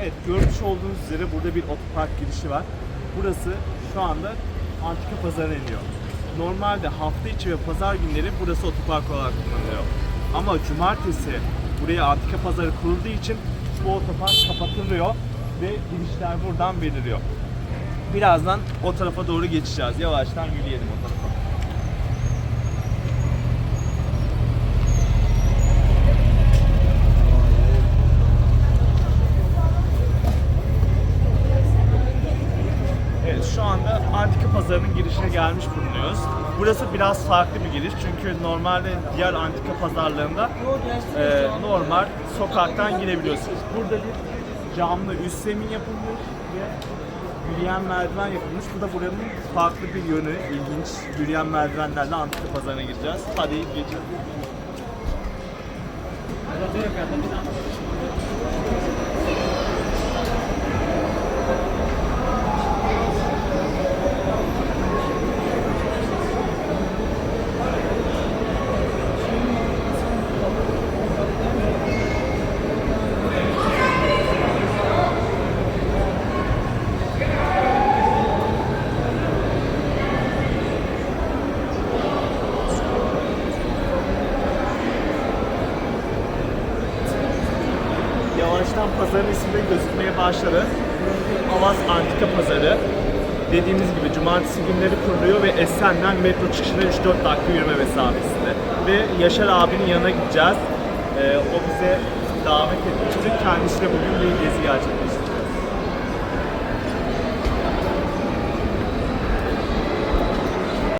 Evet görmüş olduğunuz üzere burada bir otopark girişi var. Burası şu anda antika pazarına iniyor. Normalde hafta içi ve pazar günleri burası otopark olarak kullanılıyor. Ama cumartesi buraya antika pazarı kurulduğu için bu otopark kapatılıyor ve girişler buradan veriliyor. Birazdan o tarafa doğru geçeceğiz. Yavaştan yürüyelim o tarafa. Evet şu anda antika pazarının girişine gelmiş bulunuyoruz. Burası biraz farklı bir giriş çünkü normalde diğer antika pazarlarında e, normal sokaktan girebiliyorsunuz. Burada bir camlı üst zemin yapılmış ve yürüyen merdiven yapılmış. Bu da buranın farklı bir yönü, ilginç. Yürüyen merdivenlerle antika pazarına gireceğiz. Hadi geçelim. Yavaştan pazarın ismi de gözükmeye başladı. Avaz Antika Pazarı. Dediğimiz gibi cumartesi günleri kuruluyor ve Esen'den metro çıkışına 3-4 dakika yürüme mesafesinde. Ve Yaşar abinin yanına gideceğiz. Ee, o bize davet etmişti. Kendisiyle bugün bir gezi gerçekleştireceğiz.